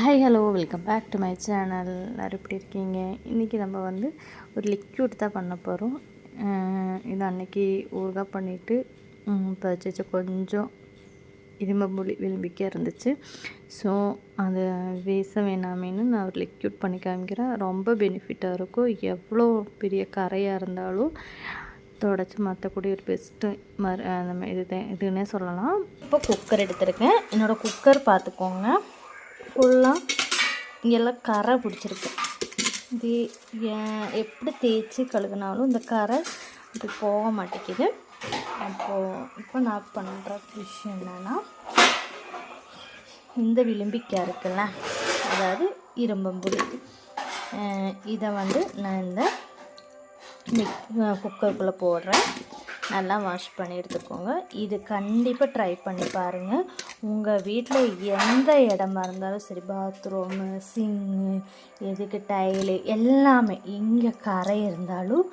Hi hello welcome back to my channel எல்லோரும் எப்படி இருக்கீங்க? இன்றைக்கி நம்ம வந்து ஒரு லிக்யூட் தான் பண்ண போகிறோம் இது அன்னைக்கு ஊறுகாய் பண்ணிவிட்டு பதிச்சு கொஞ்சம் கொஞ்சம் இரும்புளி விரும்பிக்கே இருந்துச்சு. ஸோ அதை வீச வேணாமேன்னு நான் ஒரு லிக்யூட் பண்ணி காமிக்கிறேன். ரொம்ப பெனிஃபிட்டாக இருக்கும். எவ்வளோ பெரிய கரையாக இருந்தாலும் தொடச்சி மற்றக்கூடிய ஒரு பெஸ்ட்டு மறு அந்த இது இதுன்னே சொல்லலாம். இப்போ குக்கர் எடுத்திருக்கேன். என்னோடய குக்கர் பார்த்துக்கோங்க. ஃபுல்லாக இங்கெல்லாம் கரை பிடிச்சிருக்கு. இது எப்படி தேய்ச்சி கழுகுனாலும் இந்த கரை இது போக மாட்டேங்குது. அப்போது இப்போ நான் பண்ணுற விஷயம் என்னென்னா இந்த விளிம்பிக்காய் இருக்குல்ல அதாவது இரும்பம்புளி இதை வந்து நான் இந்த குக்கருக்குள்ளே போடுறேன். நல்லா வாஷ் பண்ணி எடுத்துக்கோங்க. இது கண்டிப்பாக ட்ரை பண்ணி பாருங்கள் உங்கள் வீட்டில் எந்த இடமா இருந்தாலும் சரி பாத்ரூமு சிங்கு எதுக்கு டைலு எல்லாமே எங்கே கரை இருந்தாலும்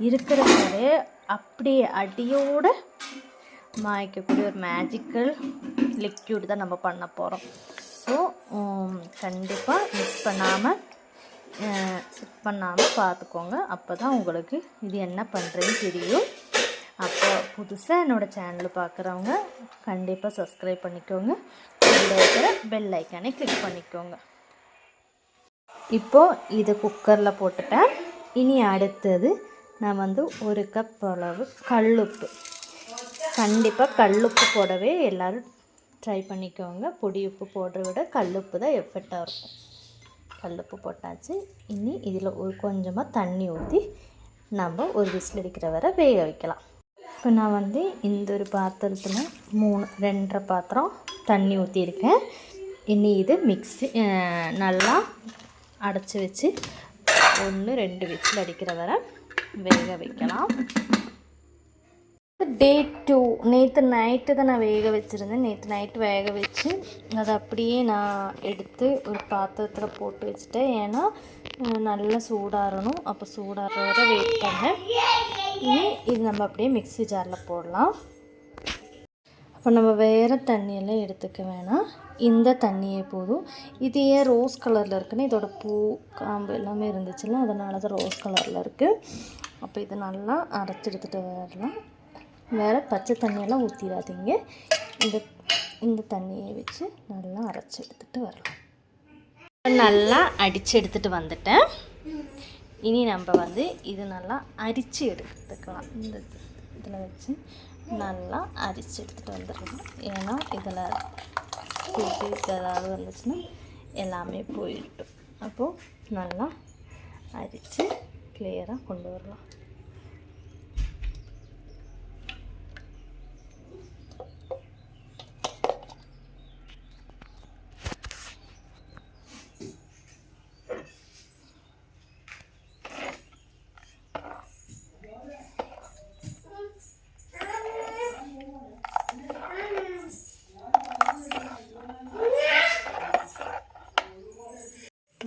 இருக்கிற கரையை அப்படியே அடியோடு மாய்க்கக்கூடிய ஒரு மேஜிக்கல் லிக்யூட் தான் நம்ம பண்ண போகிறோம் ஸோ கண்டிப்பாக மிஸ் பண்ணாமல் செட் பண்ணாமல் பார்த்துக்கோங்க. அப்போ தான் உங்களுக்கு இது என்ன பண்ணுறேன்னு தெரியும். அப்போ புதுசாக என்னோடய சேனல் பார்க்குறவங்க கண்டிப்பாக சப்ஸ்கிரைப் பண்ணிக்கோங்க. இருக்கிற பெல் ஐக்கானே கிளிக் பண்ணிக்கோங்க. இப்போது இதை குக்கரில் போட்டுட்டேன். இனி அடுத்தது நான் வந்து ஒரு கப் அளவு கல்லுப்பு. கண்டிப்பாக கல்லுப்பு போடவே எல்லோரும் ட்ரை பண்ணிக்கோங்க. பொடி உப்பு போடுறத விட கல்லுப்பு தான் எஃபெக்டாக இருக்கும். கல்லுப்பு போட்டாச்சு. இனி இதில் ஒரு கொஞ்சமாக தண்ணி ஊற்றி நம்ம ஒரு விசில் அடிக்கிற வரை வேக வைக்கலாம். இப்போ நான் வந்து இந்த ஒரு பாத்திரத்தில் மூணு ரெண்டரை பாத்திரம் தண்ணி ஊற்றியிருக்கேன் இனி இது மிக்ஸி நல்லா அடைச்சி வச்சு ஒன்று ரெண்டு விசில் அடிக்கிற வரை வேக வைக்கலாம். டே டூ நேற்று நைட்டு தான் நான் வேக வச்சுருந்தேன். நேற்று நைட்டு வேக வச்சு அதை அப்படியே நான் எடுத்து ஒரு பாத்திரத்தில் போட்டு வச்சுட்டேன். ஏன்னா நல்லா சூடாறணும். அப்போ சூடாகிற வரை வெயிட் பண்ணேன் இனி இது நம்ம அப்படியே மிக்ஸி ஜாரில் போடலாம். அப்போ நம்ம வேறு தண்ணியெல்லாம் எடுத்துக்க வேணாம். இந்த தண்ணியே போதும். இது ஏன் ரோஸ் கலரில் இருக்குன்னு இதோட பூ காம்பு எல்லாமே இருந்துச்சுல்ல அதனால தான் ரோஸ் கலரில் இருக்குது அப்போ இது நல்லா அரைச்சி எடுத்துகிட்டு வரலாம். வேறு பச்சை தண்ணியெல்லாம் ஊற்றிடாதீங்க இந்த இந்த தண்ணியை வச்சு நல்லா அரைச்சி எடுத்துகிட்டு வரலாம். நல்லா அடித்து எடுத்துகிட்டு வந்துட்டேன். இனி நம்ம வந்து இது நல்லா அரிச்சு எடுத்துக்கலாம். இந்த இதில் வச்சு நல்லா அரிச்சு எடுத்துகிட்டு வந்துடலாம். ஏன்னா இதில் கூட்டு ஏதாவது வந்துச்சுன்னா எல்லாமே போயிட்டும். அப்போது நல்லா அரித்து கிளியராக கொண்டு வரலாம்.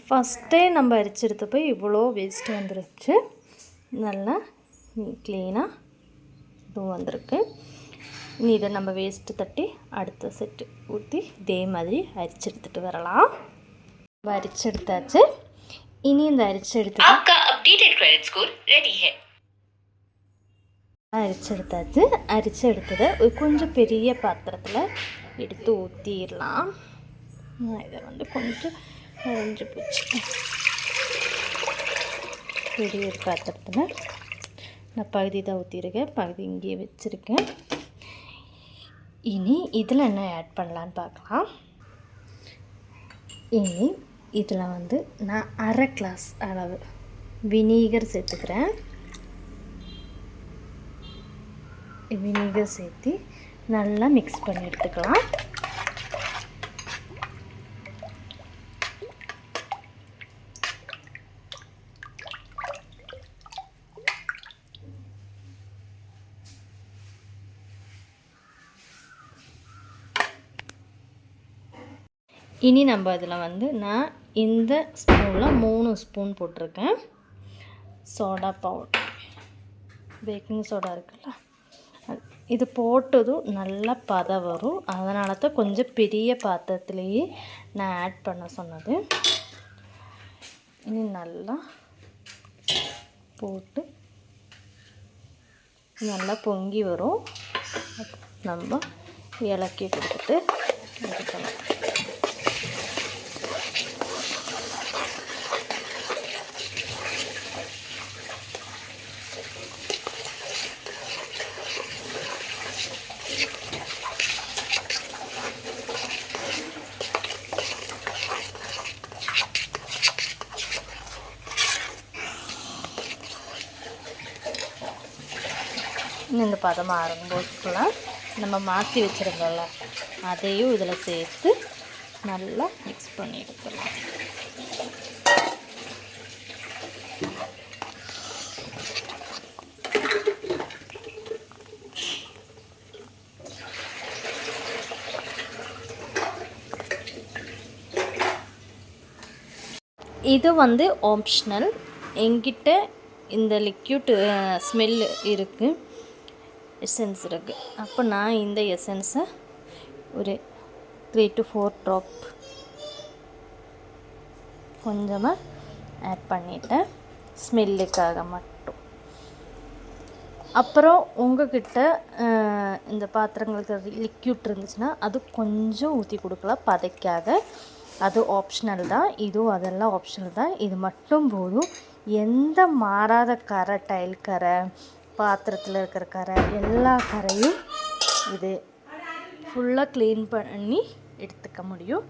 ஃபஸ்ட்டே நம்ம அரிச்செடுத்தப்போ இவ்வளோ வேஸ்ட்டு வந்துருச்சு. நல்லா க்ளீனாக இதுவும் வந்திருக்கு. இனி இதை நம்ம வேஸ்ட்டு தட்டி அடுத்த செட்டு ஊற்றி இதே மாதிரி அரிச்செடுத்துட்டு வரலாம். அரிச்செடுத்தாச்சு. இனி இந்த அரிச்செடுத்து அரிச்செடுத்தாச்சு. அரிச்செடுத்ததை கொஞ்சம் பெரிய பாத்திரத்தில் எடுத்து ஊற்றிடலாம் இதை வந்து கொஞ்சம் அரைஞ்சி போச்சு. பெரிய ஒரு பாத்திரத்தில் நான் பகுதி தான் ஊற்றிருக்கேன் பகுதி இங்கேயே வச்சுருக்கேன். இனி இதில் என்ன ஆட் பண்ணலான்னு பார்க்கலாம். இனி இதில் வந்து நான் அரை கிளாஸ் அளவு வினீகர் சேர்த்துக்கிறேன். வினீகர் சேர்த்து நல்லா மிக்ஸ் பண்ணி எடுத்துக்கலாம். இனி நம்ம இதில் வந்து நான் இந்த ஸ்பூனில் மூணு ஸ்பூன் போட்டிருக்கேன். சோடா பவுடர் பேக்கிங் சோடா இருக்குல்ல? இது போட்டதும் நல்லா பதம் வரும் அதனால தான் கொஞ்சம் பெரிய பாத்திரத்துலேயே நான் ஆட் பண்ண சொன்னது. இனி நல்லா போட்டு நல்லா பொங்கி வரும். நம்ம இலக்கி கொடுத்துட்டு எடுக்கலாம் இந்த பதமாக ஆரம்பிச்சுக்குள்ள நம்ம மாற்றி வச்சுருந்தோம்ல அதையும் இதில் சேர்த்து நல்லா மிக்ஸ் பண்ணி எடுத்துடலாம். இது வந்து ஆப்ஷனல் எங்கிட்ட இந்த லிக்யூட் ஸ்மெல் இருக்குது எசன்ஸ் இருக்குது அப்போ நான் இந்த எசன்ஸை ஒரு த்ரீ டு ஃபோர் ட்ராப் கொஞ்சமாக ஆட் பண்ணிட்டேன். ஸ்மெல்லுக்காக மட்டும். அப்புறம் உங்ககிட்ட இந்த பாத்திரங்களுக்கு லிக்யூட் இருந்துச்சுன்னா அது கொஞ்சம் ஊற்றி கொடுக்கலாம். பதைக்காக அது ஆப்ஷனல் தான். இதுவும் அதெல்லாம் ஆப்ஷனல் தான். இது மட்டும் போதும். எந்த மாறாத கரை டைல் கரை பாத்திரத்தில் இருக்கிற கரை எல்லா கரையும் இது ஃபுல்லாக க்ளீன் பண்ணி எடுத்துக்க முடியும்.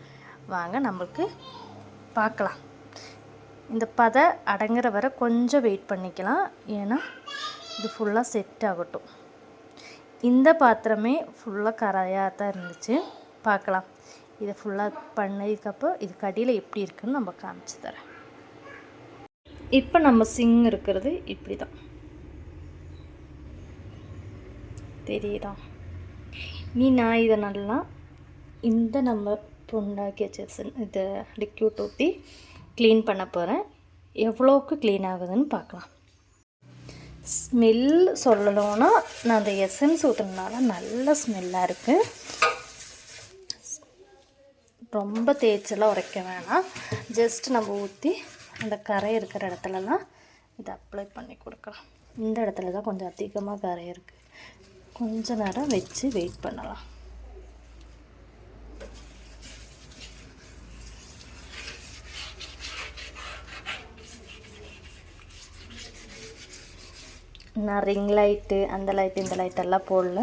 வாங்க நம்மளுக்கு பார்க்கலாம். இந்த பதை அடங்குற வரை கொஞ்சம் வெயிட் பண்ணிக்கலாம். ஏன்னா இது ஃபுல்லாக செட் ஆகட்டும். இந்த பாத்திரமே ஃபுல்லாக கரையாக தான் இருந்துச்சு. பார்க்கலாம். இதை ஃபுல்லாக பண்ணதுக்கப்புறம் இது கடியில் எப்படி இருக்குன்னு நம்ம காமிச்சு தரேன். இப்போ நம்ம சிங் இருக்கிறது இப்படி தான் தெரியுதா? நீ நான் இதை நல்லா இந்த நம்ம புண்ணாக்கி வச்ச இதை லிக்யூட் ஊற்றி க்ளீன் பண்ண போகிறேன் எவ்வளோக்கு க்ளீன் ஆகுதுன்னு பார்க்கலாம். ஸ்மெல் சொல்லணும்னா நான் அந்த எசன்ஸ் ஊற்றுனால நல்ல ஸ்மெல்லாக இருக்குது ரொம்ப தேய்ச்செல்லாம் உரைக்க வேணாம். ஜஸ்ட் நம்ம ஊற்றி அந்த கரை இருக்கிற இடத்துலலாம் இதை அப்ளை பண்ணி கொடுக்கலாம். இந்த இடத்துல தான் கொஞ்சம் அதிகமாக கரை இருக்குது கொஞ்ச நேரம் வச்சு வெயிட் பண்ணலாம். நான் ரிங் லைட்டு அந்த லைட்டு இந்த லைட்டெல்லாம் போடல.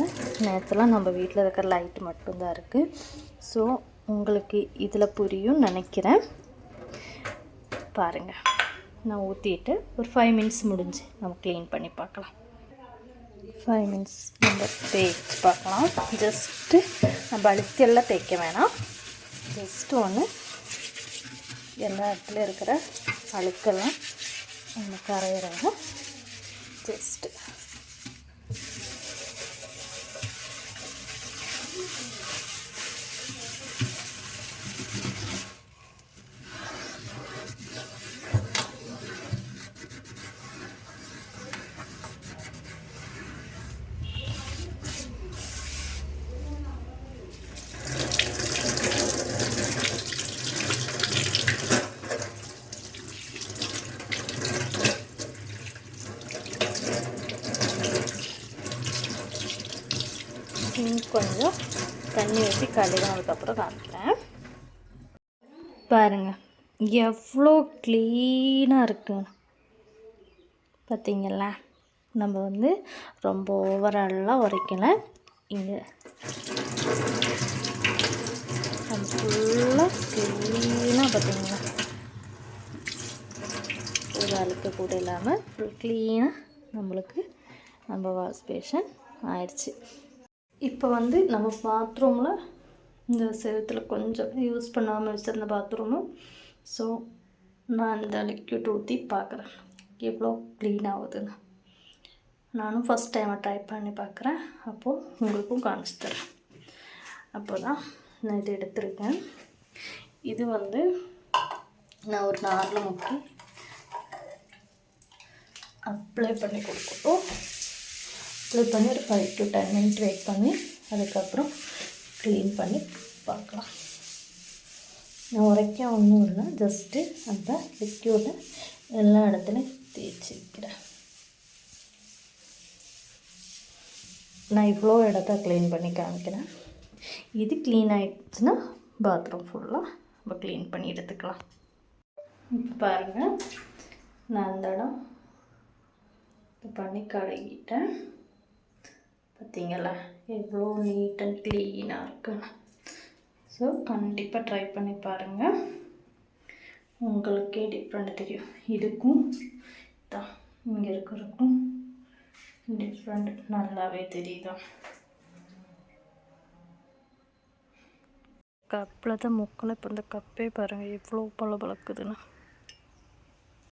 நேரத்தில் நம்ம வீட்டில் இருக்கிற லைட்டு மட்டும்தான் இருக்குது ஸோ உங்களுக்கு இதில் புரியும் நினைக்கிறேன். பாருங்கள் நான் ஊற்றிட்டு ஒரு ஃபைவ் மினிட்ஸ் முடிஞ்சு நம்ம க்ளீன் பண்ணி பார்க்கலாம். ஃபைவ் மினிட்ஸ் நம்ம தேய்ச்சி பார்க்கலாம் ஜஸ்ட்டு நம்ம அழுத்தியெல்லாம் தேய்க்க வேணாம் ஜஸ்ட்டு ஒன்று எல்லா இடத்துல இருக்கிற அழுக்கெல்லாம் நம்ம கரையிறாங்க ஜஸ்ட்டு கொஞ்சம் தண்ணி ஊற்றி கழுகினதுக்கப்புறம் காமிக்கிறேன். பாருங்கள் எவ்வளோ க்ளீனாக இருக்குன்னு பார்த்திங்களா நம்ம வந்து ரொம்ப ஓவராலாக உரைக்கல. இங்கே நம்ம ஃபுல்லாக க்ளீனாக பார்த்தீங்களா ஒரு அழுக்கு கூட இல்லாமல் ஃபுல் க்ளீனாக நம்மளுக்கு நம்ம வாஷ் பேஷன் ஆயிடுச்சு. இப்போ வந்து நம்ம பாத்ரூமில் இந்த செவத்தில் கொஞ்சம் யூஸ் பண்ணாமல் வச்சுருந்த பாத்ரூமும் ஸோ நான் இந்த லிக்யூட் ஊற்றி பார்க்குறேன் எவ்வளோ க்ளீன் ஆகுதுன்னு. நானும் ஃபஸ்ட் டைமை ட்ரை பண்ணி பார்க்குறேன் அப்போது உங்களுக்கும் காமிச்சு தரேன். அப்போ தான் நான் இது எடுத்திருக்கேன். இது வந்து நான் ஒரு நாளில் முக்கி அப்ளை பண்ணி கொடுக்கட்டும். அப்ளை பண்ணி ஒரு five to ten minute wait பண்ணி அதுக்கப்புறம் க்ளீன் பண்ணி பார்க்கலாம். நான் உரைக்க ஒன்றும் இல்லை ஜஸ்ட்டு அந்த லிக்யூடை எல்லா இடத்துலையும் தேய்ச்சி வைக்கிறேன் நான் இவ்வளோ இடத்த க்ளீன் பண்ணி காமிக்கிறேன். இது க்ளீன் ஆயிடுச்சுன்னா பாத்ரூம் ஃபுல்லாக நம்ம க்ளீன் பண்ணி எடுத்துக்கலாம். இப்போ பாருங்கள் நான் அந்த இடம் பண்ணி கழுகிட்டேன் பார்த்தீங்களா எவ்வளோ நீட் அண்ட் க்ளீனாக இருக்குன்னு ஸோ கண்டிப்பாக ட்ரை பண்ணி பாருங்கள் உங்களுக்கே டிஃப்ரெண்ட் தெரியும். இதுக்கும் தான் இங்கே இருக்கிறக்கும் டிஃப்ரெண்ட் நல்லாவே தெரியுதா? கப்பில் தான் முக்கில் இப்போ இந்த கப்பே பாருங்கள் எவ்வளோ பள